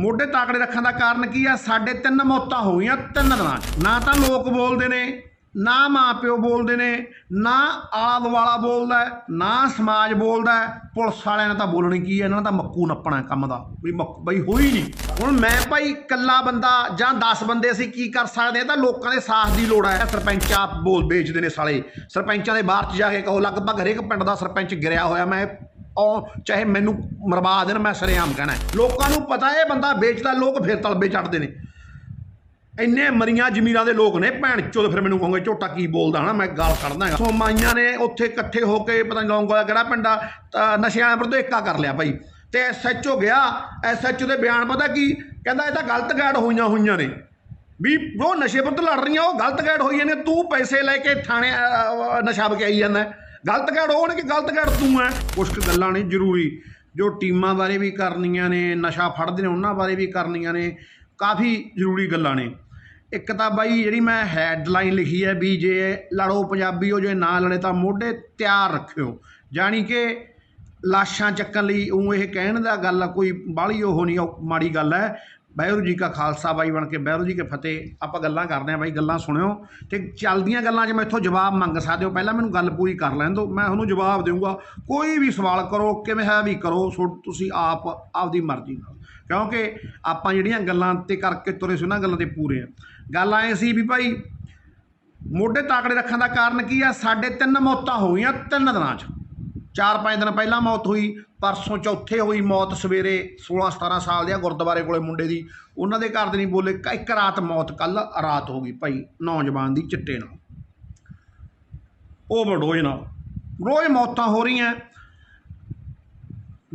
ਮੋਢੇ ਤਾਕੜੇ ਰੱਖਣ ਦਾ ਕਾਰਨ ਕੀ ਆ? ਸਾਡੇ ਤਿੰਨ ਮੌਤਾਂ ਹੋ ਗਈਆਂ, ਤਿੰਨ ਦਿਨਾਂ 'ਚ। ਨਾ ਤਾਂ ਲੋਕ ਬੋਲਦੇ ਨੇ, ਨਾ ਮਾਂ ਪਿਓ ਬੋਲਦੇ ਨੇ, ਨਾ ਆਲਾ ਦੁਆਲਾ ਬੋਲਦਾ ਨਾ ਸਮਾਜ ਬੋਲਦਾ ਪੁਲਿਸ ਵਾਲਿਆਂ ਨੇ ਤਾਂ ਬੋਲਣੀ ਕੀ ਹੈ ਇਹਨਾਂ ਦਾ ਮੱਕੂ ਨੱਪਣਾ ਕੰਮ ਦਾ। ਵੀ ਮੱਕ, ਬਈ ਹੋਈ ਨਹੀਂ। ਹੁਣ ਮੈਂ ਭਾਈ ਇਕੱਲਾ ਬੰਦਾ ਜਾਂ 10 ਬੰਦੇ ਅਸੀਂ ਕੀ ਕਰ ਸਕਦੇ ਹਾਂ ਤਾਂ ਲੋਕਾਂ ਦੇ ਸਾਥ ਦੀ ਲੋੜ ਹੈ। ਸਰਪੰਚ ਆਪ ਬੋਲ ਵੇਚਦੇ ਨੇ ਸਾਲੇ। ਸਰਪੰਚਾਂ ਦੇ ਬਾਹਰ ਚ ਜਾ ਕੇ ਕਹੋ, ਲਗਭਗ ਹਰੇਕ ਪਿੰਡ ਦਾ ਸਰਪੰਚ ਗਿਰਿਆ ਹੋਇਆ। ਮੈਂ ਉਹ ਚਾਹੇ ਮੈਨੂੰ ਮਰਵਾ ਦੇਣ, ਮੈਂ ਸਰੇਆਮ ਕਹਿਣਾ ਲੋਕਾਂ ਨੂੰ ਪਤਾ ਇਹ ਬੰਦਾ ਵੇਚਦਾ, ਲੋਕ ਫਿਰ ਤਲਬੇ ਚੜਦੇ ਨੇ। ਇੰਨੇ ਮਰੀਆਂ ਜ਼ਮੀਰਾਂ ਦੇ ਲੋਕ ਨੇ, ਭੈਣ ਚੋਦ ਫਿਰ ਮੈਨੂੰ ਕਹੋਗੇ, ਝੋਟਾ ਕੀ ਬੋਲਦਾ ਹਨਾ, ਮੈਂ ਗਾਲ ਕੱਢਦਾ ਹੈਗਾ। ਸੋ ਮਾਈਆਂ ਨੇ ਉੱਥੇ ਇਕੱਠੇ ਹੋ ਕੇ, ਪਤਾ ਨਹੀਂ ਲੌਂਗੋ ਦਾ ਕਿਹੜਾ ਪਿੰਡ ਆ ਨਸ਼ਿਆਂ ਵਿਰੁੱਧ ਏਕਾ ਕਰ ਲਿਆ ਭਾਈ। ਤੇ ਐਸਐਚਓ ਗਿਆ ਐਸਐਚਓ ਦੇ ਬਿਆਨ ਪਤਾ ਕੀ? ਕਹਿੰਦਾ, ਇਹ ਤਾਂ ਗਲਤ ਗਾਈਡ ਹੋਈਆਂ ਹੋਈਆਂ ਨੇ। ਵੀ ਉਹ ਨਸ਼ੇ ਵਿਰੁੱਧ ਲੜ ਰਹੀਆਂ, ਉਹ ਗਲਤ ਗਾਈਡ ਹੋਈਆਂ ਨੇ, ਤੂੰ ਪੈਸੇ ਲੈ ਕੇ ਥਾਣੇ ਨਸ਼ਾ ਵਿਕਾਈ ਜਾਂਦਾ ਹੈ। ਗਲਤ ਗਾਈਡ ਹੋਣ ਕਿ ਗਲਤ ਗਾਈਡ ਤੂੰ ਹੈ ਕੁਛ ਕੁ ਗੱਲਾਂ ਨੇ ਜ਼ਰੂਰੀ। ਜੋ ਟੀਮਾਂ ਬਾਰੇ ਵੀ ਕਰਨੀਆਂ ਨੇ ਨਸ਼ਾ ਫੜਦੇ ਨੇ ਉਹਨਾਂ ਬਾਰੇ ਵੀ ਕਰਨੀਆਂ ਨੇ ਕਾਫੀ ਜ਼ਰੂਰੀ ਗੱਲਾਂ ਨੇ। ਇੱਕ ਤਾਂ ਬਾਈ ਜਿਹੜੀ ਮੈਂ ਹੈਡਲਾਈਨ ਲਿਖੀ ਹੈ ਵੀ ਜੇ ਲੜੋ ਪੰਜਾਬੀ ਹੋ ਜੇ ਨਾ ਲੜੇ ਤਾਂ ਮੋਢੇ ਤਿਆਰ ਰੱਖਿਓ। ਜਾਣੀ ਕਿ ਲਾਸ਼ਾਂ ਚੱਕਣ ਲਈ ਉਹ ਇਹ ਕਹਿਣ ਦਾ ਗੱਲ ਆ, ਕੋਈ ਬਾਹਲੀ ਉਹ ਨਹੀਂ ਉਹ ਮਾੜੀ ਗੱਲ ਹੈ। ਵਾਹਿਗੁਰੂ ਜੀ ਕਾ ਖਾਲਸਾ, ਬਾਈ ਬਣ ਕੇ ਵਾਹਿਗੁਰੂ ਜੀ ਕੇ ਫਤਿਹ। ਆਪਾਂ ਗੱਲਾਂ ਕਰਦੇ ਆਂ ਬਾਈ, ਗੱਲਾਂ ਸੁਣਿਓ। ਤੇ ਚੱਲਦੀਆਂ ਗੱਲਾਂ 'ਚ ਮੈਥੋਂ ਜਵਾਬ ਮੰਗ ਸਕਦੇ ਹੋ, ਪਹਿਲਾਂ ਮੈਨੂੰ ਗੱਲ ਪੂਰੀ ਕਰ ਲੈਣ ਦਿਓ। ਮੈਂ ਤੁਹਾਨੂੰ ਜਵਾਬ ਦੇਵਾਂਗਾ ਕੋਈ ਵੀ ਸਵਾਲ ਕਰੋ, ਕਿਵੇਂ ਹੈ ਵੀ ਕਰੋ, ਸੋ ਤੁਸੀਂ ਆਪ, ਆਪਦੀ ਮਰਜ਼ੀ ਨਾਲ। ਕਿਉਂਕਿ ਆਪਾਂ ਜਿਹੜੀਆਂ ਗੱਲਾਂ ਤੇ ਕਰਕੇ ਤੁਰੇ ਸੀ, ਉਹਨਾਂ ਗੱਲਾਂ ਤੇ ਪੂਰੇ ਆ ਗੱਲ ਆਏ ਸੀ ਵੀ ਭਾਈ ਮੋਢੇ ਤਾਕੜੇ ਰੱਖਣ ਦਾ ਕਾਰਨ ਕੀ ਆ? ਸਾਡੇ ਤਿੰਨ ਮੌਤਾਂ ਹੋ ਗਈਆਂ ਤਿੰਨ ਦਿਨਾਂ 'ਚ। ਚਾਰ ਪੰਜ ਦਿਨ ਪਹਿਲਾਂ ਮੌਤ ਹੋਈ, ਪਰਸੋਂ ਚੌਥੇ ਹੋਈ ਮੌਤ ਸਵੇਰੇ 16 17 ਸਾਲ ਦੇ ਆ ਗੁਰਦੁਆਰੇ ਕੋਲੇ ਮੁੰਡੇ ਦੀ। ਉਹਨਾਂ ਦੇ ਘਰ ਦੇ ਨਹੀਂ ਬੋਲੇ ਇੱਕ ਰਾਤ ਮੌਤ ਕੱਲ ਰਾਤ ਹੋ ਗਈ ਭਾਈ, ਨੌਜਵਾਨ ਦੀ ਚਿੱਟੇ ਨਾਲ। ਓਵਰਡੋਜ਼ ਨਾਲ ਰੋਜ਼ ਮੌਤਾਂ ਹੋ ਰਹੀਆਂ।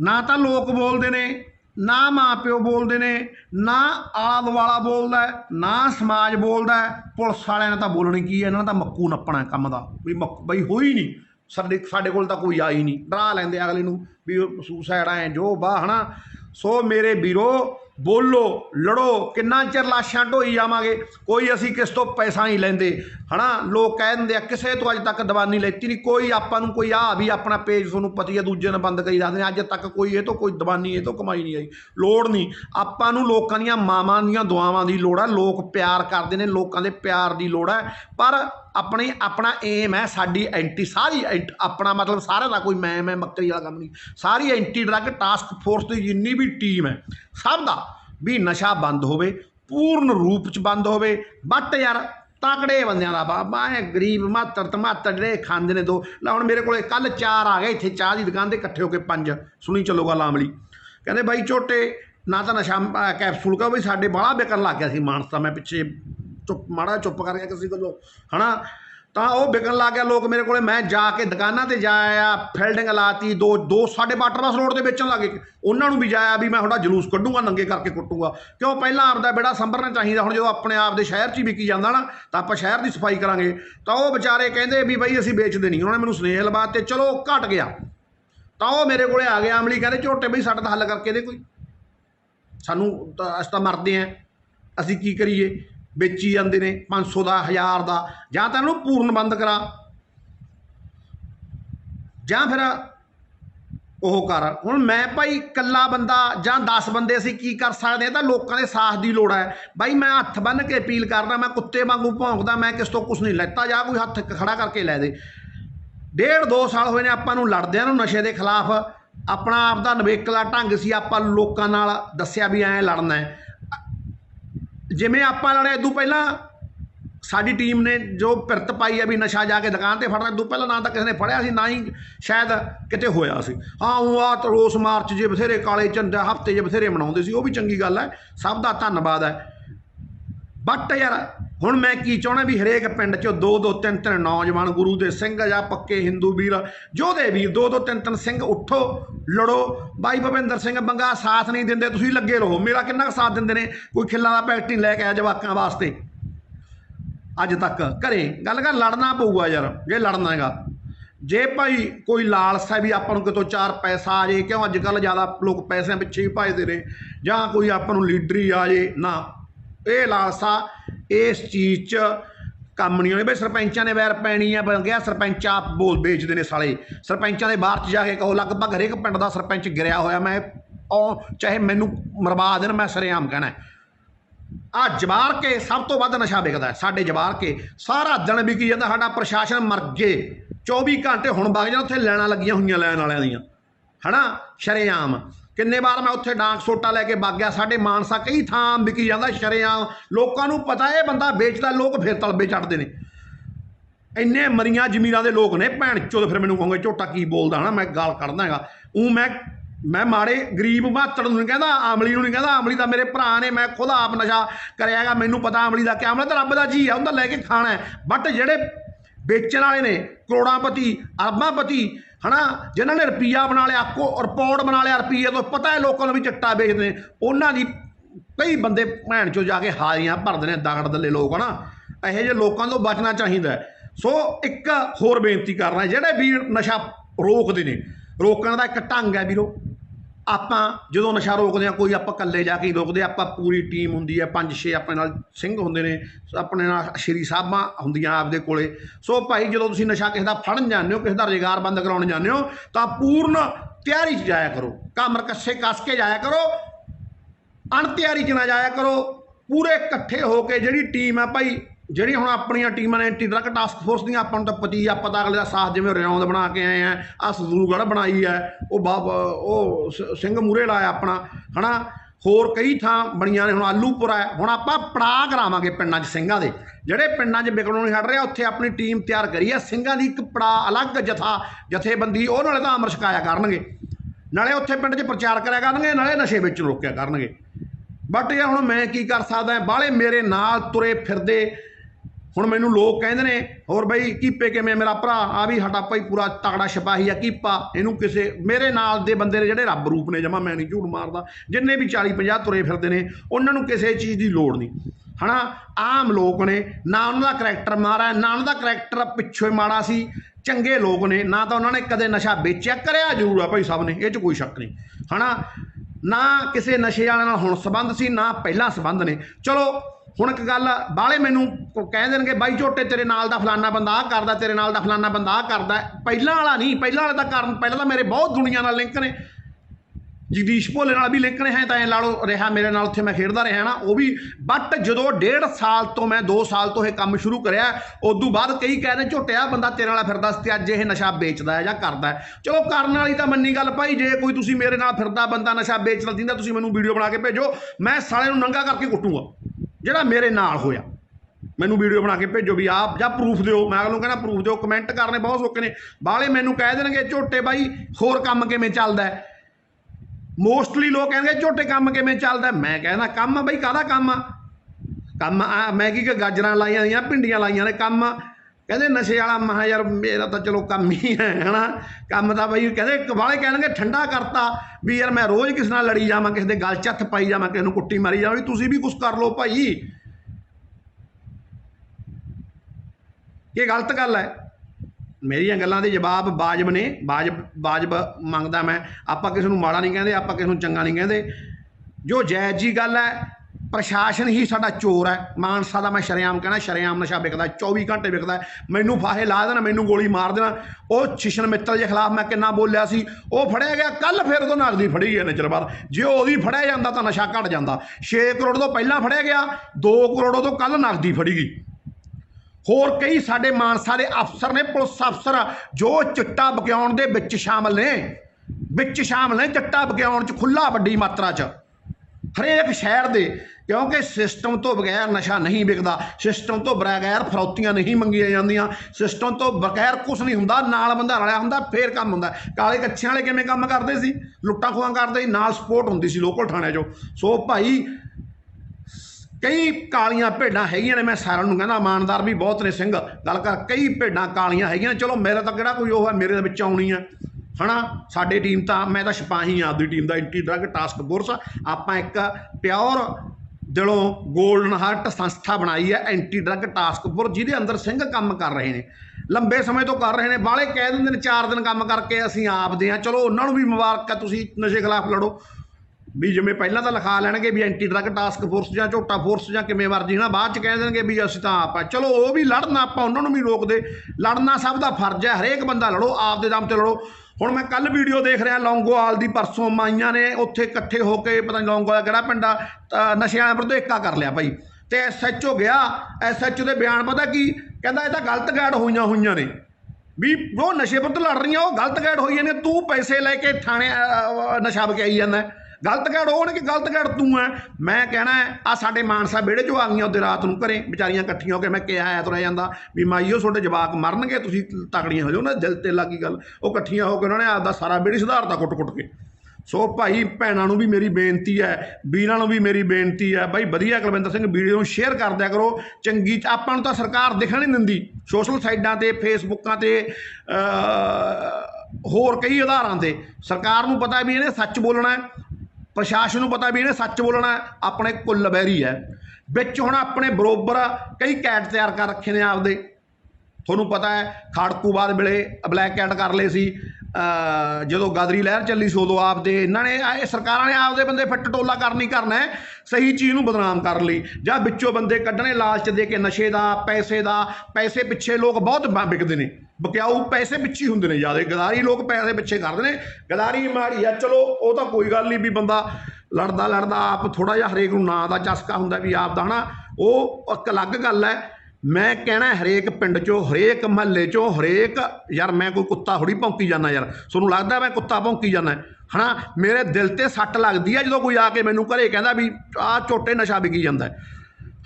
ਨਾ ਤਾਂ ਲੋਕ ਬੋਲਦੇ ਨੇ, ਨਾ ਮਾਂ ਪਿਓ ਬੋਲਦੇ ਨੇ, ਨਾ ਆਲਾ ਦੁਆਲਾ ਬੋਲਦਾ ਨਾ ਸਮਾਜ ਬੋਲਦਾ ਪੁਲਿਸ ਵਾਲਿਆਂ ਨੇ ਤਾਂ ਬੋਲਣੀ ਕੀ ਹੈ, ਇਹਨਾਂ ਦਾ ਮੱਕੂ ਨੱਪਣਾ ਕੰਮ ਦਾ। ਵੀ ਮੱਕ, ਬਈ ਹੋਈ ਨਹੀਂ। ਸਾਡੇ ਸਾਡੇ ਕੋਲ ਤਾਂ ਕੋਈ ਆਈ ਨਹੀਂ। ਡਰਾ ਲੈਂਦੇ ਅਗਲੇ ਨੂੰ ਵੀ ਸੁਸਾਈਡ ਐ ਜੋ ਬਾ ਹਨਾ? ਸੋ ਮੇਰੇ ਵੀਰੋ, ਬੋਲੋ, ਲੜੋ, ਕਿੰਨਾ ਚਿਰ ਲਾਸ਼ਾਂ ਢੋਈ ਜਾਵਾਂਗੇ? ਕੋਈ ਅਸੀਂ ਕਿਸ ਤੋਂ ਪੈਸਾ ਨਹੀਂ ਲੈਂਦੇ, ਹਨਾ? ਲੋਕ ਕਹਿ ਦਿੰਦੇ ਆ, ਕਿਸੇ ਤੋਂ ਅੱਜ ਤੱਕ ਦਵਾਨੀ ਲੈਤੀ ਨਹੀਂ ਕੋਈ ਆਪਾਂ ਨੂੰ ਕੋਈ ਆ ਵੀ ਆਪਣਾ ਪੇਜ ਤੁਹਾਨੂੰ ਪਤੀ ਹੈ ਦੂਜੇ ਨੇ ਬੰਦ ਕਰੀ ਰੱਖਦੇ ਅੱਜ ਤੱਕ ਕੋਈ ਇਹ ਤੋਂ ਕੋਈ ਦਵਾਨੀ ਇਹ ਤੋਂ ਕਮਾਈ ਨਹੀਂ ਆਈ, ਲੋੜ ਨਹੀਂ। ਆਪਾਂ ਨੂੰ ਲੋਕਾਂ ਦੀਆਂ ਮਾਵਾਂ ਦੀਆਂ ਦੁਆਵਾਂ ਦੀ ਲੋੜ ਹੈ ਲੋਕ ਪਿਆਰ ਕਰਦੇ ਨੇ, ਲੋਕਾਂ ਦੇ ਪਿਆਰ ਦੀ ਲੋੜ ਹੈ ਪਰ ਆਪਣੀ ਆਪਣਾ ਏਮ ਹੈ, ਸਾਡੀ ਐਂਟੀ ਸਾਰੀ ਐਂਟ- ਆਪਣਾ ਮਤਲਬ ਸਾਰਿਆਂ ਦਾ ਕੋਈ ਮੈਂ ਮੈਂ ਮੱਕਰੀ ਵਾਲਾ ਕੰਮ ਨਹੀਂ। ਸਾਰੀ ਐਂਟੀ ਡਰੱਗ ਟਾਸਕ ਫੋਰਸ ਦੀ ਜਿੰਨੀ ਵੀ ਟੀਮ ਹੈ, ਸਭ ਦਾ ਵੀ ਨਸ਼ਾ ਬੰਦ ਹੋਵੇ, ਪੂਰਨ ਰੂਪ ਚ ਬੰਦ ਹੋਵੇ। ਬਟ ਯਾਰ, ਤਕੜੇ ਬੰਦਿਆਂ ਦਾ ਬਾਬਾ ਐ ਗਰੀਬ ਮਾਤਰ ਤਮਾਤਰ ਜਿਹੜੇ ਖਾਂਦੇ ਨੇ ਦੋ। ਲੈ ਹੁਣ ਮੇਰੇ ਕੋਲੇ ਕੱਲ ਚਾਰ ਆ ਗਏ, ਇੱਥੇ ਚਾਹ ਦੀ ਦੁਕਾਨ ਤੇ ਇਕੱਠੇ ਹੋ ਕੇ ਪੰਜ। ਸੁਣੀ ਚੱਲੋ ਗੱਲ ਆਮਲੀ ਕਹਿੰਦੇ ਬਾਈ ਝੋਟੇ ਨਾ ਤਾਂ ਨਸ਼ਾ ਕੈਪਸੂਲ ਕਾ ਵੀ ਸਾਡੇ ਬਾਹਲਾ ਵਿਕਣ ਲੱਗ ਗਿਆ ਸੀ ਮਾਨਸਾ, ਮੈਂ ਪਿੱਛੇ ਚੁੱਪ, ਮਾੜਾ ਚੁੱਪ ਕਰ ਗਿਆ ਕਿਸੇ ਗੱਲੋਂ ਹਨਾ? ਤਾਂ ਉਹ ਵਿਕਣ ਲੱਗ ਗਿਆ ਲੋਕ ਮੇਰੇ ਕੋਲੇ, ਮੈਂ ਜਾ ਕੇ ਦੁਕਾਨਾਂ ਤੇ ਜਾਇਆ ਫੀਲਡਿੰਗ ਲਾਤੀ, ਦੋ ਦੋ ਸਾਡੇ ਵਾਟਰਬਸ ਰੋਡ ਤੇ ਵੇਚਣ ਲੱਗੇ ਉਹਨਾਂ ਨੂੰ ਵੀ ਜਾਇਆ ਵੀ ਮੈਂ ਤੁਹਾਡਾ ਜਲੂਸ ਕੱਢੂੰਗਾ, ਨੰਗੇ ਕਰਕੇ ਕੁੱਟੂਗਾ। ਕਿਉਂ? ਪਹਿਲਾਂ ਆਪਦਾ ਬੇੜਾ ਸੰਭਰਨਾ ਚਾਹੀਦਾ, ਹੁਣ ਜਦੋਂ ਆਪਣੇ ਆਪ ਦੇ ਸ਼ਹਿਰ 'ਚ ਹੀ ਵਿਕੀ ਜਾਂਦਾ ਨਾ, ਤਾਂ ਆਪਾਂ ਸ਼ਹਿਰ ਦੀ ਸਫ਼ਾਈ ਕਰਾਂਗੇ। ਤਾਂ ਉਹ ਵਿਚਾਰੇ ਕਹਿੰਦੇ ਵੀ ਬਈ ਅਸੀਂ ਵੇਚਦੇ ਨਹੀਂ, ਉਹਨਾਂ ਨੇ ਮੈਨੂੰ ਸੁਨੇਹ ਲਵਾ ਤੇ ਚਲੋ ਘਟ ਗਿਆ। ਤਾਂ ਉਹ ਮੇਰੇ ਕੋਲੇ ਆ ਗਿਆ, ਅਮਲੀ ਕਹਿੰਦੇ, ਝੋਟੇ ਬਈ ਸਾਡਾ ਤਾਂ ਹੱਲ ਕਰਕੇ ਦੇ ਕੋਈ। ਸਾਨੂੰ ਤਾਂ ਅਸੀਂ ਤਾਂ ਮਰਦੇ ਆਂ ਅਸੀਂ ਕੀ ਕਰੀਏ? ਵੇਚੀ ਜਾਂਦੇ ਨੇ 500 ਦਾ 1000 ਦਾ, ਜਾਂ ਤਾਂ ਇਹਨੂੰ ਪੂਰਨ ਬੰਦ ਕਰਾ। ਜਾਂ ਫਿਰ ਉਹ ਕਰ, ਹੁਣ ਮੈਂ ਭਾਈ ਇਕੱਲਾ ਬੰਦਾ ਜਾਂ 10 ਬੰਦੇ ਅਸੀਂ ਕੀ ਕਰ ਸਕਦੇ ਹਾਂ ਤਾਂ ਲੋਕਾਂ ਦੇ ਸਾਥ ਦੀ ਲੋੜ ਹੈ। ਬਾਈ ਮੈਂ ਹੱਥ ਬੰਨ ਕੇ ਅਪੀਲ ਕਰਦਾ, ਮੈਂ ਕੁੱਤੇ ਵਾਂਗੂ ਭੌਂਕਦਾ, ਮੈਂ ਕਿਸ ਤੋਂ ਕੁਝ ਨਹੀਂ ਲੈਤਾ, ਜਾਂ ਕੋਈ ਹੱਥ ਖੜਾ ਕਰਕੇ ਲੈ ਦੇ। ਡੇਢ ਦੋ ਸਾਲ ਹੋਏ ਨੇ ਆਪਾਂ ਨੂੰ ਲੜਦਿਆਂ ਨੂੰ ਨਸ਼ੇ ਦੇ ਖਿਲਾਫ। ਆਪਣਾ ਆਪ ਦਾ ਨਵੇਕਲਾ ਢੰਗ ਸੀ, ਆਪਾਂ ਲੋਕਾਂ ਨਾਲ ਦੱਸਿਆ ਵੀ ਐਂ ਲੜਨਾ ਹੈ। ਜਿਵੇਂ ਆਪਾਂ ਲੜੇ ਇਦੋਂ ਪਹਿਲਾਂ ਸਾਡੀ ਟੀਮ ਨੇ ਜੋ ਪਿਰਤ ਪਾਈ ਹੈ ਵੀ ਨਸ਼ਾ ਜਾ ਕੇ ਦੁਕਾਨ ਤੇ ਫੜਨਾ ਇਦੋਂ ਪਹਿਲਾਂ ਨਾ ਤਾਂ ਕਿਸੇ ਨੇ ਫੜਿਆ ਸੀ, ਨਾ ਹੀ ਸ਼ਾਇਦ ਕਿਤੇ ਹੋਇਆ ਸੀ। ਹਾਂ, ਉਹ ਆ ਰੋਸ ਮਾਰਚ ਜੇ ਬਥੇਰੇ ਕਾਲੇ ਝੰਡੇ, ਹਫ਼ਤੇ ਜੇ ਬਥੇਰੇ ਮਨਾਉਂਦੇ ਸੀ, ਉਹ ਵੀ ਚੰਗੀ ਗੱਲ ਹੈ। ਸਭ ਦਾ ਧੰਨਵਾਦ ਹੈ। ਬਟ ਯਾਰ, ਹੁਣ ਮੈਂ ਕੀ ਚਾਹਣਾ ਵੀ ਹਰੇਕ ਪਿੰਡ 'ਚ ਦੋ ਦੋ ਤਿੰਨ ਤਿੰਨ ਨੌਜਵਾਨ ਗੁਰੂ ਦੇ ਸਿੰਘ ਜਾਂ ਪੱਕੇ ਹਿੰਦੂ ਵੀਰ ਯੋਧੇ ਵੀਰ ਦੋ ਦੋ ਤਿੰਨ ਤਿੰਨ ਸਿੰਘ ਉੱਠੋ, ਲੜੋ। ਬਾਈ ਭਵਿੰਦਰ ਸਿੰਘ ਬੰਗਾ ਸਾਥ ਨਹੀਂ ਦਿੰਦੇ, ਤੁਸੀਂ ਲੱਗੇ ਰਹੋ। ਮੇਰਾ ਕਿੰਨਾ ਕੁ ਸਾਥ ਦਿੰਦੇ ਨੇ? ਕੋਈ ਖਿੱਲਾਂ ਦਾ ਪੈਕਟ ਨਹੀਂ ਲੈ ਕੇ ਆਇਆ ਜਵਾਕਾਂ ਵਾਸਤੇ। ਅੱਜ ਤੱਕ ਘਰੇ ਗੱਲ ਕਰ, ਲੜਨਾ ਪਊਗਾ ਯਾਰ, ਜੇ ਲੜਨਾ ਹੈਗਾ। ਜੇ ਭਾਈ ਕੋਈ ਲਾਲਸਾ ਵੀ ਆਪਾਂ ਨੂੰ ਕਿਤੋਂ ਚਾਰ ਪੈਸਾ ਆ ਜੇ, ਕਿਉਂ ਅੱਜ ਕੱਲ ਜ਼ਿਆਦਾ ਲੋਕ ਪੈਸਿਆਂ ਪਿੱਛੇ ਹੀ ਭਜਦੇ ਨੇ, ਜਾਂ ਕੋਈ ਆਪਾਂ ਨੂੰ ਲੀਡਰੀ ਆ ਜੇ, ਨਾ। ਇਹ ਲਾਲਸਾ ਇਸ ਚੀਜ਼ 'ਚ ਕੰਮ ਨਹੀਂ ਹੋਣੇ। ਬਈ ਸਰਪੰਚਾਂ ਨੇ ਵੈਰ ਪੈਣੀ ਆ ਬਣ ਗਿਆ ਸਰਪੰਚ ਆਪ ਬੋਲ ਵੇਚਦੇ ਨੇ ਸਾਲੇ। ਸਰਪੰਚਾਂ ਦੇ ਬਾਹਰ 'ਚ ਜਾ ਕੇ ਕਹੋ, ਲਗਭਗ ਹਰੇਕ ਪਿੰਡ ਦਾ ਸਰਪੰਚ ਗਿਰਿਆ ਹੋਇਆ। ਮੈਂ ਉਹ ਚਾਹੇ ਮੈਨੂੰ ਮਰਵਾ ਦੇਣ, ਮੈਂ ਸਰੇਆਮ ਕਹਿਣਾ। ਆ ਜਵਾਰ ਕੇ ਸਭ ਤੋਂ ਵੱਧ ਨਸ਼ਾ ਵਿਕਦਾ ਸਾਡੇ ਜਵਾਰ ਕੇ। ਸਾਰਾ ਦਿਨ ਵਿਕੀ ਜਾਂਦਾ, ਸਾਡਾ ਪ੍ਰਸ਼ਾਸਨ ਮਰ ਗਏ 24 ਘੰਟੇ ਹੁਣ ਵਗ ਜਾਣ ਉੱਥੇ ਲੈਣਾ ਲੱਗੀਆਂ ਹੋਈਆਂ ਲੈਣ ਵਾਲਿਆਂ ਦੀਆਂ। ਹਨਾ? ਸ਼ਰੇਆਮ। ਕਿੰਨੇ ਵਾਰ ਮੈਂ ਉੱਥੇ ਡਾਂਕ ਸੋਟਾ ਲੈ ਕੇ ਵਗ ਗਿਆ, ਸਾਡੇ ਮਾਨਸਾ ਕਈ ਥਾਂ ਵਿਕੀ ਜਾਂਦਾ ਸ਼ਰੇਆਮ ਲੋਕਾਂ ਨੂੰ ਪਤਾ ਇਹ ਬੰਦਾ ਵੇਚਦਾ, ਲੋਕ ਫਿਰ ਤਲਬੇ ਚੜਦੇ ਨੇ। ਇੰਨੇ ਮਰੀਆਂ ਜ਼ਮੀਰਾਂ ਦੇ ਲੋਕ ਨੇ, ਭੈਣ ਚੋਦ ਫਿਰ ਮੈਨੂੰ ਕਹੋਗੇ, ਝੋਟਾ ਕੀ ਬੋਲਦਾ ਹਨਾ, ਮੈਂ ਗਾਲ ਕੱਢਦਾ ਹੈਗਾ। ਉਹ ਮੈਂ ਮੈਂ ਮਾੜੇ ਗਰੀਬ ਮਾਤੜ ਨੂੰ ਨਹੀਂ ਕਹਿੰਦਾ, ਆਮਲੀ ਨੂੰ ਨਹੀਂ ਕਹਿੰਦਾ, ਆਮਲੀ ਦਾ ਮੇਰੇ ਭਰਾ ਨੇ, ਮੈਂ ਖੁਦ ਆਪ ਨਸ਼ਾ ਕਰਿਆਗਾ ਮੈਨੂੰ ਪਤਾ ਆਮਲੀ ਦਾ ਕਿਆ ਅਮਲਾ ਤਾਂ ਰੱਬ ਦਾ ਜੀ ਆ ਉਹਦਾ ਲੈ ਕੇ ਖਾਣਾ ਬਟ ਜਿਹੜੇ ਵੇਚਣ ਵਾਲੇ ਨੇ, ਕਰੋੜਾਂਪਤੀ, ਅਰਬਾਂਪਤੀ, ਹਨਾ? ਜਿਨ੍ਹਾਂ ਨੇ ਰੁਪਈਆ ਬਣਾ ਲਿਆ ਕੋ ਰਿਪੋਰਟ ਬਣਾ ਲਿਆ ਰੁਪਈਏ ਤੋਂ, ਪਤਾ ਹੈ ਲੋਕਾਂ ਨੂੰ ਵੀ ਚਿੱਟਾ ਵੇਚਦੇ ਨੇ। ਉਹਨਾਂ ਦੀ ਕਈ ਬੰਦੇ ਭੈਣ ਚੋਂ ਜਾ ਕੇ ਹਾਜ਼ਰੀਆਂ ਭਰਦੇ ਨੇ ਦਗੜ ਦੱਲੇ ਲੋਕ, ਹਨਾ? ਇਹੋ ਜਿਹੇ ਲੋਕਾਂ ਤੋਂ ਬਚਣਾ ਚਾਹੀਦਾ ਸੋ ਇੱਕ ਹੋਰ ਬੇਨਤੀ ਕਰਨਾ ਜਿਹੜੇ ਵੀਰ ਨਸ਼ਾ ਰੋਕਦੇ ਨੇ, ਰੋਕਣ ਦਾ ਇੱਕ ਢੰਗ ਹੈ ਵੀਰੋ। ਆਪਾਂ ਜਦੋਂ ਨਸ਼ਾ ਰੋਕਦੇ ਆ ਕੋਈ ਆਪਾਂ ਇਕੱਲੇ ਜਾ ਕੇ ਹੀ ਰੋਕਦੇ ਆਪਾਂ ਪੂਰੀ ਟੀਮ ਹੁੰਦੀ ਹੈ, ਪੰਜ ਛੇ ਆਪਣੇ ਨਾਲ ਸਿੰਘ ਹੁੰਦੇ ਨੇ, ਆਪਣੇ ਨਾਲ ਸ਼੍ਰੀ ਸਾਹਿਬਾਂ ਹੁੰਦੀਆਂ ਆਪਦੇ ਕੋਲੇ। ਸੋ ਭਾਈ, ਜਦੋਂ ਤੁਸੀਂ ਨਸ਼ਾ ਕਿਸੇ ਦਾ ਫੜਨ ਜਾਂਦੇ ਹੋ, ਕਿਸੇ ਦਾ ਰੁਜ਼ਗਾਰ ਬੰਦ ਕਰਾਉਣ ਜਾਂਦੇ ਹੋ, ਤਾਂ ਪੂਰਨ ਤਿਆਰੀ 'ਚ ਜਾਇਆ ਕਰੋ। ਕਮਰ ਕੱਸੇ ਕੱਸ ਕੇ ਜਾਇਆ ਕਰੋ, ਅਣਤਿਆਰੀ 'ਚ ਨਾ ਜਾਇਆ ਕਰੋ। ਪੂਰੇ ਇਕੱਠੇ ਹੋ ਕੇ ਜਿਹੜੀ ਟੀਮ ਆ ਭਾਈ ਜਿਹੜੀ ਹੁਣ ਆਪਣੀਆਂ ਟੀਮਾਂ ਨੇ ਐਂਟੀ ਡਰਗ ਟਾਸਕ ਫੋਰਸ ਦੀਆਂ, ਆਪਾਂ ਨੂੰ ਤਾਂ ਪਤੀ ਆਪਾਂ ਤਾਂ ਅਗਲੇ ਦਾ ਸਾਥ ਜਿਵੇਂ ਰਿਆਉਂਦ ਬਣਾ ਕੇ ਆਏ ਆ ਆ ਸਦੂਗੜ ਬਣਾਈ ਹੈ ਉਹ ਬਾਬ, ਉਹ ਸ- ਸਿੰਘ ਮੂਰੇ ਲਾਇਆ ਆਪਣਾ, ਹਨਾ? ਹੋਰ ਕਈ ਥਾਂ ਬਣੀਆਂ ਨੇ, ਹੁਣ ਆਲੂਪੁਰਾ ਹੈ ਹੁਣ ਆਪਾਂ ਪੜਾਅ ਕਰਾਵਾਂਗੇ ਪਿੰਡਾਂ 'ਚ ਸਿੰਘਾਂ ਦੇ। ਜਿਹੜੇ ਪਿੰਡਾਂ 'ਚ ਵਿਕਣੋਂ ਨਹੀਂ ਹਟ ਰਿਹਾ, ਉੱਥੇ ਆਪਣੀ ਟੀਮ ਤਿਆਰ ਕਰੀ ਹੈ ਸਿੰਘਾਂ ਦੀ ਇੱਕ ਪੜਾਅ ਅਲੱਗ ਜਥਾ, ਜਥੇਬੰਦੀ, ਉਹ ਨਾਲੇ ਤਾਂ ਅਮਰ ਛਕਾਇਆ ਕਰਨਗੇ। ਨਾਲੇ ਉੱਥੇ ਪਿੰਡ 'ਚ ਪ੍ਰਚਾਰ ਕਰਿਆ ਕਰਨਗੇ, ਨਾਲੇ ਨਸ਼ੇ ਵਿੱਚ ਰੋਕਿਆ ਕਰਨਗੇ। ਬਟ ਇਹ ਹੁਣ ਮੈਂ ਕੀ ਕਰ ਸਕਦਾ, ਬਾਹਲੇ ਮੇਰੇ ਨਾਲ ਤੁਰੇ ਫਿਰਦੇ ਹੁਣ ਮੈਨੂੰ ਲੋਕ ਕਹਿੰਦੇ ਨੇ, ਹੋਰ ਬਈ ਕੀਪੇ ਕਿਵੇਂ ਮੇਰਾ ਭਰਾ ਆ ਵੀ ਸਾਡਾ ਭਾਈ, ਪੂਰਾ ਤਗੜਾ ਸਿਪਾਹੀ ਆ, ਕੀਪਾ। ਇਹਨੂੰ ਕਿਸੇ, ਮੇਰੇ ਨਾਲ ਦੇ ਬੰਦੇ ਨੇ ਜਿਹੜੇ ਰੱਬ ਰੂਪ ਨੇ, ਜਮਾ ਮੈਂ ਨਹੀਂ ਝੂਠ ਮਾਰਦਾ। ਜਿੰਨੇ ਵੀ 40 50 ਤੁਰੇ ਫਿਰਦੇ ਨੇ, ਉਹਨਾਂ ਨੂੰ ਕਿਸੇ ਚੀਜ਼ ਦੀ ਲੋੜ ਨਹੀਂ ਹਨਾ? ਆਮ ਲੋਕ ਨੇ, ਨਾ ਉਹਨਾਂ ਦਾ ਕਰੈਕਟਰ ਮਾਰਾ ਨਾ ਉਹਨਾਂ ਦਾ ਕਰੈਕਟਰ ਪਿੱਛੋਂ ਮਾੜਾ ਸੀ। ਚੰਗੇ ਲੋਕ ਨੇ, ਨਾ ਤਾਂ ਉਹਨਾਂ ਨੇ ਕਦੇ ਨਸ਼ਾ ਵੇਚਿਆ, ਕਰਿਆ ਜ਼ਰੂਰ ਆ ਭਾਈ ਸਭ ਨੇ, ਇਹ 'ਚ ਕੋਈ ਸ਼ੱਕ ਨਹੀਂ। ਹਨਾ? ਨਾ ਕਿਸੇ ਨਸ਼ੇ ਵਾਲੇ ਨਾਲ ਹੁਣ ਸੰਬੰਧ ਸੀ, ਨਾ ਪਹਿਲਾਂ ਸੰਬੰਧ ਨੇ। ਚਲੋ ਹੁਣ ਇੱਕ ਗੱਲ ਬਾਹਲੇ ਮੈਨੂੰ ਕਹਿ ਦੇਣਗੇ, ਬਾਈ ਝੋਟੇ ਤੇਰੇ ਨਾਲ ਦਾ ਫਲਾਨਾ ਬੰਦਾ ਆ ਕਰਦਾ, ਤੇਰੇ ਨਾਲ ਦਾ ਫਲਾਨਾ ਬੰਦਾ ਆ ਕਰਦਾ। ਪਹਿਲਾਂ ਵਾਲਾ ਨਹੀਂ, ਪਹਿਲਾਂ ਵਾਲਾ ਤਾਂ ਕਾਰਨ, ਪਹਿਲਾਂ ਤਾਂ ਮੇਰੇ ਬਹੁਤ ਦੁਨੀਆ ਨਾਲ ਲਿੰਕ ਨੇ। ਜਗਦੀਸ਼ ਭੋਲੇ ਨਾਲ ਵੀ ਲਿੰਕ ਨੇ, ਹੈ, ਤਾਂ ਐ ਲਾ ਰਿਹਾ ਮੇਰੇ ਨਾਲ, ਉੱਥੇ ਮੈਂ ਖੇਡਦਾ ਰਿਹਾ ਨਾ, ਉਹ ਵੀ। ਬਟ ਜਦੋਂ ਡੇਢ ਸਾਲ ਤੋਂ ਮੈਂ 2 ਸਾਲ ਤੋਂ ਇਹ ਕੰਮ ਸ਼ੁਰੂ ਕਰਿਆ, ਉਦੋਂ ਬਾਅਦ ਕਈ ਕਹਿੰਦੇ ਝੋਟਿਆ ਬੰਦਾ ਤੇਰੇ ਨਾਲ ਫਿਰਦਾ ਸੀ ਤੇ ਅੱਜ ਇਹ ਨਸ਼ਾ ਵੇਚਦਾ ਹੈ ਜਾਂ ਕਰਦਾ ਹੈ। ਚਲੋ, ਕਰਨ ਵਾਲੀ ਤਾਂ ਮੰਨੀ ਗੱਲ ਭਾਈ, ਜੇ ਕੋਈ ਤੁਸੀਂ ਮੇਰੇ ਨਾਲ ਫਿਰਦਾ, ਬੰਦਾ ਨਸ਼ਾ ਵੇਚਦਾ, ਦਿੰਦਾ, ਤੁਸੀਂ ਮੈਨੂੰ ਵੀਡੀਓ ਬਣਾ ਕੇ ਭੇਜੋ, ਮੈਂ ਸਾਲੇ ਨੂੰ ਨੰਗਾ ਕਰਕੇ ਕੁੱਟੂਗਾ। ਜਿਹੜਾ ਮੇਰੇ ਨਾਲ ਹੋਇਆ। ਮੈਨੂੰ ਵੀਡੀਓ ਬਣਾ ਕੇ ਭੇਜੋ ਵੀ ਆਪ ਜਾਂ ਪ੍ਰੂਫ ਦਿਓ। ਮੈਂ ਅਗਲੋਂ ਨੂੰ ਕਹਿੰਦਾ ਪ੍ਰੂਫ ਦਿਓ। ਕਮੈਂਟ ਕਰਨੇ ਬਹੁਤ ਸੌਖੇ ਨੇ। ਬਾਹਲੇ ਮੈਨੂੰ ਕਹਿ ਦੇਣਗੇ, ਝੋਟੇ ਬਾਈ, ਹੋਰ ਕੰਮ ਕਿਵੇਂ ਚੱਲਦਾ ਮੋਸਟਲੀ ਲੋਕ ਕਹਿੰਦੇ ਝੋਟੇ ਕੰਮ ਕਿਵੇਂ ਚੱਲਦਾ ਮੈਂ ਕਹਿੰਦਾ ਕੰਮ ਆ ਬਈ, ਕਾਹਦਾ ਕੰਮ ਆ? ਕੰਮ ਆ, ਮੈਂ ਕੀ, ਕਿ ਗਾਜਰਾਂ ਲਾਈਆਂ ਦੀਆਂ ਭਿੰਡੀਆਂ ਲਾਈਆਂ ਨੇ, ਕੰਮ ਕਹਿੰਦੇ ਨਸ਼ੇ ਵਾਲਾ ਮਹਾ ਯਾਰ ਮੇਰਾ ਤਾਂ ਚਲੋ ਕੰਮ ਹੀ ਹੈ, ਹਨਾ? ਕੰਮ ਤਾਂ ਬਈ ਕਹਿੰਦੇ ਵਾਲੇ ਕਹਿਣਗੇ ਠੰਡਾ ਕਰਤਾ ਵੀ ਯਾਰ ਮੈਂ ਰੋਜ਼ ਕਿਸ ਨਾਲ ਲੜੀ ਜਾਵਾਂ, ਕਿਸੇ ਦੇ ਗਲ 'ਚ ਪਾਈ ਜਾਵਾਂ, ਕਿਸੇ ਨੂੰ ਕੁੱਟੀ ਮਾਰੀ ਜਾਵਾਂ, ਵੀ ਤੁਸੀਂ ਵੀ ਕੁਝ ਕਰ ਲਓ ਭਾਈ। ਇਹ ਗਲਤ ਗੱਲ ਹੈ। ਮੇਰੀਆਂ ਗੱਲਾਂ ਦੇ ਜਵਾਬ ਬਾਜਬ ਨੇ, ਬਾਜਬ ਬਾਜਬ ਮੰਗਦਾ ਮੈਂ। ਆਪਾਂ ਕਿਸੇ ਨੂੰ ਮਾੜਾ ਨਹੀਂ ਕਹਿੰਦੇ, ਆਪਾਂ ਕਿਸੇ ਨੂੰ ਚੰਗਾ ਨਹੀਂ ਕਹਿੰਦੇ। ਜੋ ਜਾਇਜ਼ ਜੀ ਗੱਲ ਹੈ ਪ੍ਰਸ਼ਾਸਨ ਹੀ ਸਾਡਾ ਚੋਰ ਹੈ। ਮਾਨਸਾ ਦਾ ਮੈਂ ਸ਼ਰੇਆਮ ਕਹਿਣਾ ਸ਼ਰੇਆਮ ਨਸ਼ਾ ਵਿਕਦਾ ਹੈ, 24 ਘੰਟੇ ਵਿਕਦਾ ਮੈਨੂੰ ਫਾਹੇ ਲਾ ਦੇਣਾ ਮੈਨੂੰ ਗੋਲੀ ਮਾਰ ਦੇਣਾ। ਉਹ ਸ਼ਿਸ਼ਨ ਮਿੱਤਲ ਦੇ ਖਿਲਾਫ ਮੈਂ ਕਿੰਨਾ ਬੋਲਿਆ ਸੀ ਉਹ ਫੜਿਆ ਗਿਆ ਕੱਲ ਫਿਰ ਤੋਂ ਨਗਦੀ ਫੜੀ ਗਈ ਨਚਰ ਬਾਅਦ ਜੇ ਉਹਦੀ ਫੜਿਆ ਜਾਂਦਾ ਤਾਂ ਨਸ਼ਾ ਘਟ ਜਾਂਦਾ। 6 ਕਰੋੜ ਤੋਂ ਪਹਿਲਾਂ ਫੜਿਆ ਗਿਆ 2 ਕਰੋੜ ਤੋਂ ਕੱਲ ਨਗਦੀ ਫੜੀ ਗਈ। ਹੋਰ ਕਈ ਸਾਡੇ ਮਾਨਸਾ ਦੇ ਅਫਸਰ ਨੇ ਪੁਲਿਸ ਅਫਸਰ ਜੋ ਚਿੱਟਾ ਬਕਿਆਉਣ ਦੇ ਵਿੱਚ ਸ਼ਾਮਲ ਨੇ ਵਿੱਚ ਸ਼ਾਮਲ ਨੇ ਚਿੱਟਾ ਬਕਿਆਉਣ ਚ ਖੁੱਲਾ ਵੱਡੀ ਮਾਤਰਾ ਚ। ਹਰੇਕ ਸ਼ਹਿਰ ਦੇ, ਕਿਉਂਕਿ ਸਿਸਟਮ ਤੋਂ ਬਗੈਰ ਨਸ਼ਾ ਨਹੀਂ ਵਿਕਦਾ ਸਿਸਟਮ ਤੋਂ ਬਗੈਰ ਫਰੌਤੀਆਂ ਨਹੀਂ ਮੰਗੀਆਂ ਜਾਂਦੀਆਂ ਸਿਸਟਮ ਤੋਂ ਬਗੈਰ ਕੁਝ ਨਹੀਂ ਹੁੰਦਾ, ਨਾਲ ਬੰਦਾ ਰਲਿਆ ਹੁੰਦਾ, ਫੇਰ ਕੰਮ ਹੁੰਦਾ। ਕਾਲੇ ਕੱਛਿਆਂ ਵਾਲੇ ਕਿਵੇਂ ਕੰਮ ਕਰਦੇ ਸੀ? ਲੁੱਟਾਂ ਖੋਹਾਂ ਕਰਦੇ ਸੀ, ਨਾਲ ਸਪੋਰਟ ਹੁੰਦੀ ਸੀ ਲੋਕਲ ਥਾਣਿਆਂ 'ਚੋਂ। ਸੋ ਭਾਈ, ਕਈ ਕਾਲੀਆਂ ਭੇਡਾਂ ਹੈਗੀਆਂ ਨੇ, ਮੈਂ ਸਾਰਿਆਂ ਨੂੰ ਕਹਿੰਦਾ, ਇਮਾਨਦਾਰ ਵੀ ਬਹੁਤ ਨੇ ਸਿੰਘ। ਗੱਲ ਕਰ, ਕਈ ਭੇਡਾਂ ਕਾਲੀਆਂ ਹੈਗੀਆਂ ਨੇ, ਚਲੋ ਮੇਰੇ ਤਾਂ ਕਿਹੜਾ ਕੋਈ ਉਹ ਹੈ, ਮੇਰੇ ਦੇ ਵਿੱਚ ਆਉਣੀ ਹੈ। ਹਨਾ? ਸਾਡੇ ਟੀਮ ਤਾਂ, ਮੈਂ ਤਾਂ ਸਿਪਾਹੀ ਆ ਆਪਦੀ ਟੀਮ ਦਾ ਐਂਟੀ ਡਰਗ ਟਾਸਕ ਫੋਰਸ ਆਪਾਂ ਇੱਕ ਪਿਓਰ ਦਿਲੋਂ ਗੋਲਡਨ ਹਾਰਟ ਸੰਸਥਾ ਬਣਾਈ ਹੈ ਐਂਟੀ ਡਰਗ ਟਾਸਕ ਫੋਰਸ ਜਿਹਦੇ ਅੰਦਰ ਸਿੰਘ ਕੰਮ ਕਰ ਰਹੇ ਨੇ। ਲੰਬੇ ਸਮੇਂ ਤੋਂ ਕਰ ਰਹੇ ਨੇ, ਬਾਹਲੇ ਕਹਿ ਦਿੰਦੇ ਨੇ 4 ਦਿਨ ਕੰਮ ਕਰਕੇ ਅਸੀਂ ਆਪਦੇ ਆ ਚਲੋ, ਉਹਨਾਂ ਨੂੰ ਵੀ ਮੁਬਾਰਕ ਆ, ਤੁਸੀਂ ਨਸ਼ੇ ਖਿਲਾਫ ਲੜੋ। ਵੀ ਜਿਵੇਂ ਪਹਿਲਾਂ ਤਾਂ ਲਿਖਾ ਲੈਣਗੇ ਵੀ ਐਂਟੀ ਡਰਗ ਟਾਸਕ ਫੋਰਸ ਜਾਂ ਝੋਟਾ ਫੋਰਸ ਜਾਂ ਕਿਵੇਂ ਮਰਜ਼ੀ ਨਾ ਬਾਅਦ ਚ ਕਹਿ ਦੇਣਗੇ ਵੀ ਅਸੀਂ ਤਾਂ ਆਪ ਆ ਚਲੋ, ਉਹ ਵੀ ਲੜਨਾ, ਆਪਾਂ ਉਹਨਾਂ ਨੂੰ ਵੀ ਰੋਕਦੇ। ਲੜਨਾ ਸਭ ਦਾ ਫਰਜ਼ ਹੈ, ਹਰੇਕ ਬੰਦਾ ਲੜੋ ਆਪ ਦੇ ਦਮ ਤੇ ਲੜੋ। ਹੁਣ ਮੈਂ ਕੱਲ ਵੀਡੀਓ ਦੇਖ ਰਿਹਾ, ਲੌਂਗੋਵਾਲ ਦੀ ਪਰਸੋਂ ਮਾਈਆਂ ਨੇ ਉੱਥੇ ਇਕੱਠੇ ਹੋ ਕੇ, ਪਤਾ ਨਹੀਂ ਲੌਂਗੋਵਾਲ ਕਿਹੜਾ ਪਿੰਡ ਆ ਨਸ਼ਿਆਂ ਵਾਲਿਆਂ ਵਿਰੁੱਧ ਏਕਾ ਕਰ ਲਿਆ ਭਾਈ। ਤੇ ਐਸਐਚਓ ਗਿਆ ਐਸਐਚਓ ਦੇ ਬਿਆਨ ਪਤਾ ਕੀ? ਕਹਿੰਦਾ ਇਹ ਤਾਂ ਗਲਤ ਗਾਈਡ ਹੋਈਆਂ ਹੋਈਆਂ ਨੇ। ਵੀ ਉਹ ਨਸ਼ੇ ਵਿਰੁੱਧ ਲੜ ਰਹੀਆਂ, ਉਹ ਗਲਤ ਗਾਈਡ ਹੋਈਆਂ ਨੇ, ਤੂੰ ਪੈਸੇ ਲੈ ਕੇ ਥਾਣੇ ਨਸ਼ਾ ਵਿਕਾਈ ਜਾਂਦਾ। ਹੈ। ਗਲਤ ਗਾਈਡ ਹੋਣ ਕਿ ਗਲਤ ਗਾਈਡ ਤੂੰ ਹੈ ਮੈਂ ਕਹਿਣਾ ਆ ਸਾਡੇ ਮਾਨਸਾ ਵਿਹੜੇ ਚੋਂ ਆ ਗਈਆਂ ਉਹਦੇ ਰਾਤ ਨੂੰ ਘਰੇ, ਵਿਚਾਰੀਆਂ ਇਕੱਠੀਆਂ ਹੋ ਕੇ, ਮੈਂ ਕਿਹਾ ਆਇਆ ਤੁਰਿਆ ਜਾਂਦਾ, ਵੀ ਮਾਈਓ, ਤੁਹਾਡੇ ਜਵਾਕ ਮਰਨਗੇ, ਤੁਸੀਂ ਤਕੜੀਆਂ ਹੋ ਜਾਓ ਨਾ, ਦਿਲ ਤੇ ਲੱਗੀ ਗੱਲ। ਉਹ ਇਕੱਠੀਆਂ ਹੋ ਕੇ ਉਹਨਾਂ ਨੇ ਆਪਦਾ ਸਾਰਾ ਵਿਹੜੀ ਸੁਧਾਰਤਾ ਕੁੱਟ-ਕੁੱਟ ਕੇ। ਸੋ ਭਾਈ, ਭੈਣਾਂ ਨੂੰ ਵੀ ਮੇਰੀ ਬੇਨਤੀ ਹੈ ਵੀਰਾਂ ਨੂੰ ਵੀ ਮੇਰੀ ਬੇਨਤੀ ਹੈ ਬਾਈ ਵਧੀਆ ਕੁਲਵਿੰਦਰ ਸਿੰਘ, ਵੀਡੀਓ ਨੂੰ ਸ਼ੇਅਰ ਕਰ ਦਿਆ ਕਰੋ। ਚੰਗੀ, ਆਪਾਂ ਨੂੰ ਤਾਂ ਸਰਕਾਰ ਦਿਖਣ ਨਹੀਂ ਦਿੰਦੀ। ਸੋਸ਼ਲ ਸਾਈਡਾਂ ਤੇ, ਫੇਸਬੁੱਕਾਂ ਤੇ ਹੋਰ ਕਈ ਆਧਾਰਾਂ ਤੇ। ਸਰਕਾਰ ਨੂੰ ਪਤਾ ਵੀ ਇਹਨੇ ਸੱਚ ਬੋਲਣਾ ਹੈ ਪ੍ਰਸ਼ਾਸਨ ਨੂੰ ਪਤਾ ਵੀ ਇਹਨੇ ਸੱਚ ਬੋਲਣਾ ਆਪਣੇ ਕੁੱਲ ਬਹਿਰੀ ਹੈ। ਵਿੱਚ ਹੁਣ ਆਪਣੇ ਬਰੋਬਰ ਕਈ ਕੈਟ ਤਿਆਰ ਕਰ ਰੱਖੇ ਨੇ ਆਪਦੇ। ਤੁਹਾਨੂੰ ਪਤਾ ਹੈ, ਖਾੜਕੂ ਖਾੜਕੂਬਾਦ ਵੇਲੇ ਬਲੈਕ ਕੈਟ ਕਰ ਲਏ ਸੀ। ਜਦੋਂ ਗਾਦਰੀ ਲਹਿਰ ਚੱਲੀ ਸੀ, ਉਦੋਂ ਆਪਦੇ ਇਹਨਾਂ ਨੇ ਇਹ ਸਰਕਾਰਾਂ ਨੇ ਆਪਦੇ ਬੰਦੇ ਫਿੱਟ ਟੋਲਾ ਕਰਨੀ ਕਰਨਾ ਸਹੀ ਚੀਜ਼ ਨੂੰ ਬਦਨਾਮ ਕਰਨ ਲਈ। ਜਾਂ ਵਿੱਚੋਂ ਬੰਦੇ ਕੱਢਣੇ ਲਾਲਚ ਦੇ ਕੇ ਨਸ਼ੇ ਦਾ, ਪੈਸੇ ਦਾ, ਪੈਸੇ ਪਿੱਛੇ ਲੋਕ ਬਹੁਤ ਵਿਕਦੇ ਨੇ। ਬਕਿਆਊ ਪੈਸੇ ਪਿੱਛੇ ਹੁੰਦੇ ਨੇ ਜ਼ਿਆਦਾ। ਗਦਾਰੀ ਲੋਕ ਪੈਸੇ ਪਿੱਛੇ ਕਰਦੇ ਨੇ। ਗਦਾਰੀ ਮਾੜੀ ਆ, ਚਲੋ, ਉਹ ਤਾਂ ਕੋਈ ਗੱਲ ਨਹੀਂ ਵੀ ਬੰਦਾ ਲੜਦਾ ਲੜਦਾ ਆਪ ਥੋੜਾ ਜਿਹਾ ਹਰੇਕ ਨੂੰ ਨਾਂ ਦਾ ਚਸਕਾ ਹੁੰਦਾ ਵੀ ਆਪ ਦਾ, ਹਨਾ? ਉਹ ਇੱਕ ਅਲੱਗ ਗੱਲ ਹੈ। ਮੈਂ ਕਹਿਣਾ ਹਰੇਕ ਪਿੰਡ ਚੋਂ, ਹਰੇਕ ਮਹੱਲੇ ਚੋਂ, ਹਰੇਕ, ਯਾਰ ਮੈਂ ਕੋਈ ਕੁੱਤਾ ਥੋੜੀ ਭੌਂਕੀ ਜਾਂਦਾ ਯਾਰ ਤੁਹਾਨੂੰ ਲੱਗਦਾ ਮੈਂ ਕੁੱਤਾ ਭੌਂਕੀ ਜਾਂਦਾ। ਹਨਾ, ਮੇਰੇ ਦਿਲ ਤੇ ਸੱਟ ਲੱਗਦੀ ਆ ਜਦੋਂ ਕੋਈ ਆ ਕੇ ਮੈਨੂੰ ਘਰੇ ਕਹਿੰਦਾ ਵੀ ਆਹ ਝੋਟੇ ਨਸ਼ਾ ਵਿਕੀ ਜਾਂਦਾ ਹੈ।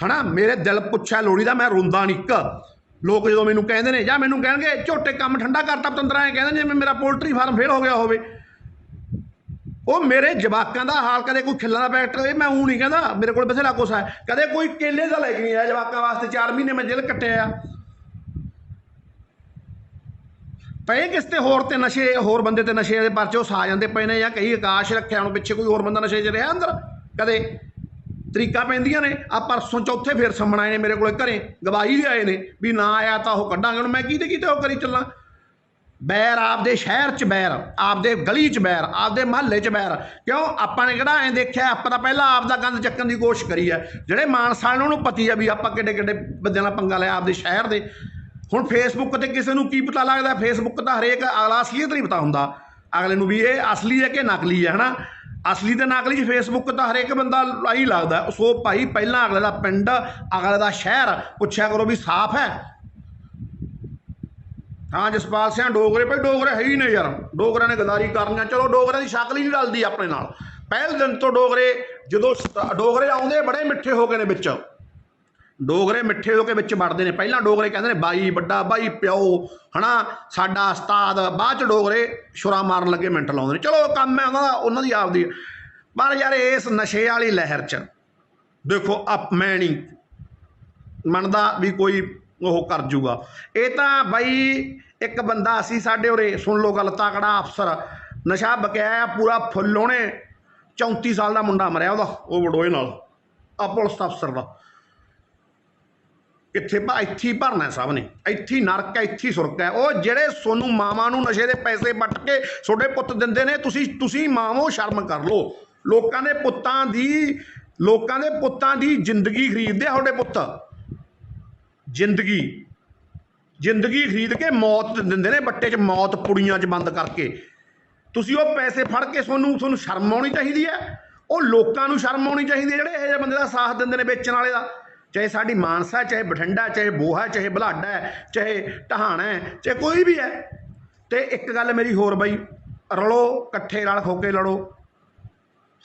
ਹਨਾ, ਮੇਰੇ ਦਿਲ ਪੁੱਛਿਆ ਲੋੜੀ ਦਾ, ਮੈਂ ਰੋਂਦਾ ਨਹੀਂ ਇੱਕ। ਲੋਕ ਜਦੋਂ ਮੈਨੂੰ ਕਹਿੰਦੇ ਨੇ, ਜਾਂ ਮੈਨੂੰ ਕਹਿਣਗੇ ਝੋਟੇ ਕੰਮ ਠੰਡਾ ਕਰਤਾ ਪਤੰਦਰਾਂ ਐ ਕਹਿੰਦੇ ਜਿਵੇਂ ਮੇਰਾ ਪੋਲਟਰੀ ਫਾਰਮ ਫੇਲ ਹੋ ਗਿਆ ਹੋਵੇ। ਉਹ ਮੇਰੇ ਜਵਾਕਾਂ ਦਾ ਹਾਲ ਕਦੇ ਕੋਈ ਖਿੱਲਾਂ ਦਾ ਪੈਕਟ ਇਹ ਮੈਂ ਉਹ ਨਹੀਂ ਕਹਿੰਦਾ, ਮੇਰੇ ਕੋਲ ਬਥੇਰਾ ਕੁਛ ਹੈ। ਕਦੇ ਕੋਈ ਕੇਲੇ ਦਾ ਲੈ ਕੇ ਨਹੀਂ ਆਇਆ ਜਵਾਕਾਂ ਵਾਸਤੇ 4 ਮਹੀਨੇ ਮੈਂ ਜੇਲ੍ਹ ਕੱਟਿਆ ਆ। ਪਏ ਕਿਸ ਤੇ ਹੋਰ ਤੇ ਨਸ਼ੇ, ਹੋਰ ਬੰਦੇ ਤੇ ਨਸ਼ੇ ਦੇ ਪਰਚੇ ਉਹ ਸਾ ਜਾਂਦੇ ਪਏ ਨੇ ਜਾਂ ਕਈ ਆਕਾਸ਼ ਰੱਖਿਆ, ਹੁਣ ਪਿੱਛੇ ਕੋਈ ਹੋਰ ਬੰਦਾ ਨਸ਼ੇ 'ਚ ਰਿਹਾ ਅੰਦਰ? ਕਦੇ? ਤਰੀਕਾ ਪੈਂਦੀਆਂ ਨੇ, ਆ ਪਰਸੋਂ ਚੌਥੇ ਫੇਰ ਸੰਮਣ ਆਏ ਨੇ ਮੇਰੇ ਕੋਲੇ ਘਰੇ, ਗਵਾਹੀ ਦੇ ਆਏ ਨੇ ਵੀ ਨਾ ਆਇਆ ਤਾਂ ਉਹ ਕੱਢਾਂਗੇ, ਹੁਣ ਮੈਂ ਕਿਹਦੇ ਕਿਤੇ ਉਹ ਕਰੀ ਚੱਲਾਂ? ਬੈਰ ਆਪਦੇ ਸ਼ਹਿਰ ਚ ਬੈਰ, ਆਪਦੇ ਗਲੀ ਚ ਬੈਰ, ਆਪਦੇ ਮਹੱਲੇ ਚ ਬੈਰ। ਕਿਉਂ? ਆਪਾਂ ਨੇ ਕਿਹੜਾ ਐਂ ਦੇਖਿਆ, ਆਪਾਂ ਤਾਂ ਪਹਿਲਾਂ ਆਪਦਾ ਗੰਦ ਚੱਕਣ ਦੀ ਕੋਸ਼ਿਸ਼ ਕਰੀ ਹੈ। ਜਿਹੜੇ ਮਾਨਸਾ ਨੇ ਉਹਨੂੰ ਪਤੀ ਆ ਵੀ ਆਪਾਂ ਕਿੱਡੇ ਕਿੱਡੇ ਬੰਦਿਆਂ ਨਾਲ ਪੰਗਾ ਲਿਆ ਆਪਦੇ ਸ਼ਹਿਰ ਦੇ। ਹੁਣ ਫੇਸਬੁੱਕ ਤੇ ਕਿਸੇ ਨੂੰ ਕੀ ਪਤਾ ਲੱਗਦਾ? ਫੇਸਬੁੱਕ ਤਾਂ ਹਰੇਕ ਅਗਲਾ ਅਸਲੀਅਤ ਨਹੀਂ ਪਤਾ ਹੁੰਦਾ। ਅਗਲੇ ਨੂੰ ਵੀ ਇਹ ਅਸਲੀ ਹੈ ਕਿ ਨਕਲੀ ਹੈ, ਹਨਾ? ਅਸਲੀ ਤੇ ਨਕਲੀ ਚ ਫੇਸਬੁੱਕ ਤਾਂ ਹਰੇਕ ਬੰਦਾ ਆਹੀ ਲੱਗਦਾ। ਸੋ ਭਾਈ, ਪਹਿਲਾਂ ਅਗਲੇ ਦਾ ਪਿੰਡ, ਅਗਲੇ ਦਾ ਸ਼ਹਿਰ ਪੁੱਛਿਆ ਕਰੋ ਵੀ ਸਾਫ਼ ਹੈ। ਹਾਂ, ਜਸਪਾਲ ਸਿੰਘ ਡੋਗਰੇ, ਭਾਈ ਡੋਗਰੇ ਹੈ ਹੀ ਨੇ ਯਾਰ। ਡੋਗਰਾਂ ਨੇ ਗਦਾਰੀ ਕਰਨੀਆਂ ਚਲੋ ਡੋਗਰਾਂ ਦੀ ਸ਼ਕਲ ਹੀ ਨਹੀਂ ਰਲਦੀ ਆਪਣੇ ਨਾਲ। ਪਹਿਲ ਦਿਨ ਤੋਂ ਡੋਗਰੇ, ਜਦੋਂ ਸ- ਡੋਗਰੇ ਆਉਂਦੇ, ਬੜੇ ਮਿੱਠੇ ਹੋ ਗਏ ਨੇ ਵਿੱਚ। ਡੋਗਰੇ ਮਿੱਠੇ ਹੋ ਕੇ ਵਿੱਚ ਵੜਦੇ ਨੇ। ਪਹਿਲਾਂ ਡੋਗਰੇ ਕਹਿੰਦੇ ਨੇ, ਬਾਈ, ਵੱਡਾ ਬਾਈ, ਪਿਓ, ਹਨਾ, ਸਾਡਾ ਉਸਤਾਦ। ਬਾਅਦ ਚ ਡੋਗਰੇ ਛੁਰਾ ਮਾਰਨ ਲੱਗੇ, ਮਿੰਟ ਲਾਉਂਦੇ ਨੇ। ਚਲੋ ਕੰਮ ਹੈ ਉਹਨਾਂ ਦਾ, ਉਹਨਾਂ ਦੀ ਆਪਦੀ। ਪਰ ਯਾਰ, ਇਸ ਨਸ਼ੇ ਵਾਲੀ ਲਹਿਰ ਚ ਦੇਖੋ, ਅਪ ਮੈਂ ਨਹੀਂ ਮੰਨਦਾ ਵੀ ਕੋਈ ਉਹ ਕਰ ਜੂਗਾ। ਇਹ ਤਾਂ ਬਾਈ ਇੱਕ ਬੰਦਾ ਸੀ ਸਾਡੇ ਉਰੇ, ਸੁਣ ਲਓ ਗੱਲ, ਤਾਕੜਾ ਅਫਸਰ। ਨਸ਼ਾ ਬਕਾਇਆ ਪੂਰਾ ਫੁੱਲ ਉਹਨੇ। 34 ਸਾਲ ਦਾ ਮੁੰਡਾ ਮਰਿਆ ਉਹਦਾ, ਉਹ ਵਡੋਏ ਨਾਲ, ਆ ਪੁਲਿਸ ਅਫਸਰ ਦਾ। ਕਿੱਥੇ ਭਾ, ਇੱਥੇ ਹੀ ਭਰਨਾ ਸਭ ਨੇ। ਇੱਥੇ ਨਰਕ ਹੈ, ਇੱਥੇ ਹੀ ਸੁਰਗ ਹੈ। ਉਹ ਜਿਹੜੇ ਸੋਨੂੰ ਮਾਵਾਂ ਨੂੰ ਨਸ਼ੇ ਦੇ ਪੈਸੇ ਵੱਟ ਕੇ ਤੁਹਾਡੇ ਪੁੱਤ ਦਿੰਦੇ ਨੇ, ਤੁਸੀਂ ਤੁਸੀਂ ਮਾਵੋ, ਸ਼ਰਮ ਕਰ ਲਓ। ਲੋਕਾਂ ਦੇ ਪੁੱਤਾਂ ਦੀ, ਲੋਕਾਂ ਦੇ ਪੁੱਤਾਂ ਦੀ ਜ਼ਿੰਦਗੀ ਖਰੀਦਦੇ ਆ ਤੁਹਾਡੇ ਪੁੱਤ। ਜ਼ਿੰਦਗੀ। ਜ਼ਿੰਦਗੀ ਖਰੀਦ ਕੇ ਮੌਤ ਦਿੰਦੇ ਨੇ, ਬੱਟੇ 'ਚ ਮੌਤ ਪੁੜੀਆਂ 'ਚ ਬੰਦ ਕਰਕੇ। ਤੁਸੀਂ ਉਹ ਪੈਸੇ ਫੜ ਕੇ ਤੁਹਾਨੂੰ ਤੁਹਾਨੂੰ ਸ਼ਰਮ ਆਉਣੀ ਚਾਹੀਦੀ ਹੈ? ਉਹ ਲੋਕਾਂ ਨੂੰ ਸ਼ਰਮ ਆਉਣੀ ਚਾਹੀਦੀ ਹੈ ਜਿਹੜੇ ਇਹੋ ਜਿਹੇ ਬੰਦੇ ਦਾ ਸਾਥ ਦਿੰਦੇ ਨੇ ਵੇਚਣ ਵਾਲੇ ਦਾ? ਚਾਹੇ ਸਾਡੀ ਮਾਨਸਾ ਚਾਹੇ ਬਠਿੰਡਾ ਚਾਹੇ ਬੋਹਾ ਚਾਹੇ ਬਲਾਡਾ ਹੈ, ਚਾਹੇ ਟਹਾਣਾ ਹੈ, ਚਾਹੇ ਕੋਈ ਵੀ ਹੈ। ਤੇ ਇੱਕ ਗੱਲ ਮੇਰੀ ਹੋਰ ਬਾਈ, ਰਲੋ, ਇਕੱਠੇ ਰਲ ਖੋ ਕੇ ਲੜੋ।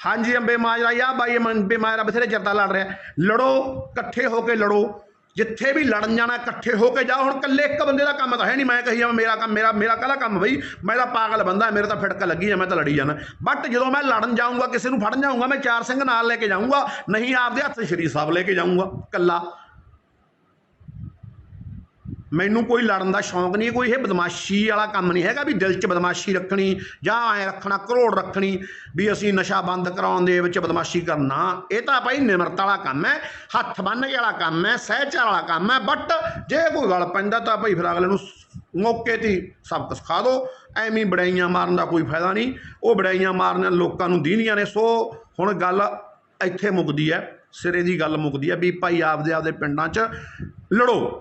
ਹਾਂਜੀ, ਅੰਬੇ ਮਾਜਰਾ, ਯਾ ਬਾਈ, ਅੰਬੇ ਮਾਜਰਾ, ਬਥੇਰੇ ਚਿਰ ਲੜ ਰਿਹਾ। ਲੜੋ, ਇਕੱਠੇ ਹੋ ਕੇ ਲੜੋ। ਜਿੱਥੇ ਵੀ ਲੜਨ ਜਾਣਾ, ਇਕੱਠੇ ਹੋ ਕੇ ਜਾਓ। ਹੁਣ ਇਕੱਲੇ ਇੱਕ ਬੰਦੇ ਦਾ ਕੰਮ ਤਾਂ ਹੈ ਨਹੀਂ। ਮੈਂ ਕਹੀ ਜਾਵਾਂ, ਮੇਰਾ ਕੰਮ, ਮੇਰਾ ਮੇਰਾ ਕਾਹਦਾ ਕੰਮ ਬਈ? ਮੈਂ ਤਾਂ ਪਾਗਲ ਬੰਦਾ, ਮੇਰੇ ਤਾਂ ਫਿੜਕ ਲੱਗੀ ਆ, ਮੈਂ ਤਾਂ ਲੜੀ ਜਾਣਾ। ਬਟ ਜਦੋਂ ਮੈਂ ਲੜਨ ਜਾਊਂਗਾ, ਕਿਸੇ ਨੂੰ ਫੜਨ ਜਾਊਂਗਾ, ਮੈਂ ਚਾਰ ਸਿੰਘ ਨਾਲ ਲੈ ਕੇ ਜਾਊਂਗਾ, ਨਹੀਂ ਆਪਦੇ ਹੱਥ ਸ਼੍ਰੀ ਸਾਹਿਬ ਲੈ ਕੇ ਜਾਊਂਗਾ, ਇਕੱਲਾ। ਮੈਨੂੰ ਕੋਈ ਲੜਨ ਦਾ ਸ਼ੌਂਕ ਨਹੀਂ, ਕੋਈ ਇਹ ਬਦਮਾਸ਼ੀ ਵਾਲਾ ਕੰਮ ਨਹੀਂ ਹੈਗਾ ਵੀ ਦਿਲ 'ਚ ਬਦਮਾਸ਼ੀ ਰੱਖਣੀ ਜਾਂ ਐ ਰੱਖਣਾ ਕਰੋੜ ਰੱਖਣੀ ਵੀ ਅਸੀਂ ਨਸ਼ਾ ਬੰਦ ਕਰਾਉਣ ਦੇ ਵਿੱਚ ਬਦਮਾਸ਼ੀ ਕਰਨਾ। ਇਹ ਤਾਂ ਭਾਈ ਨਿਮਰਤਾ ਵਾਲਾ ਕੰਮ ਹੈ, ਹੱਥ ਬੰਨ੍ਹ ਕੇ ਵਾਲਾ ਕੰਮ ਹੈ ਸਹਿਚਾਰ ਵਾਲਾ ਕੰਮ ਹੈ ਬਟ ਜੇ ਕੋਈ ਗੱਲ ਪੈਂਦਾ ਤਾਂ ਭਾਈ ਫਿਰ ਅਗਲੇ ਨੂੰ ਮੌਕੇ ਤੇ ਸਭ ਸਬਕ ਖਾ ਦਿਓ ਐਵੇਂ ਹੀ ਬੜਾਈਆਂ ਮਾਰਨ ਦਾ ਕੋਈ ਫਾਇਦਾ ਨਹੀਂ। ਉਹ ਬੜਾਈਆਂ ਮਾਰਨ ਲੋਕਾਂ ਨੂੰ ਦੀਨੀਆਂ ਨੇ। ਸੋ ਹੁਣ ਗੱਲ ਇੱਥੇ ਮੁੱਕਦੀ ਹੈ, ਸਿਰੇ ਦੀ ਗੱਲ ਮੁੱਕਦੀ ਹੈ ਵੀ ਭਾਈ ਆਪਦੇ ਆਪਦੇ ਪਿੰਡਾਂ 'ਚ ਲੜੋ।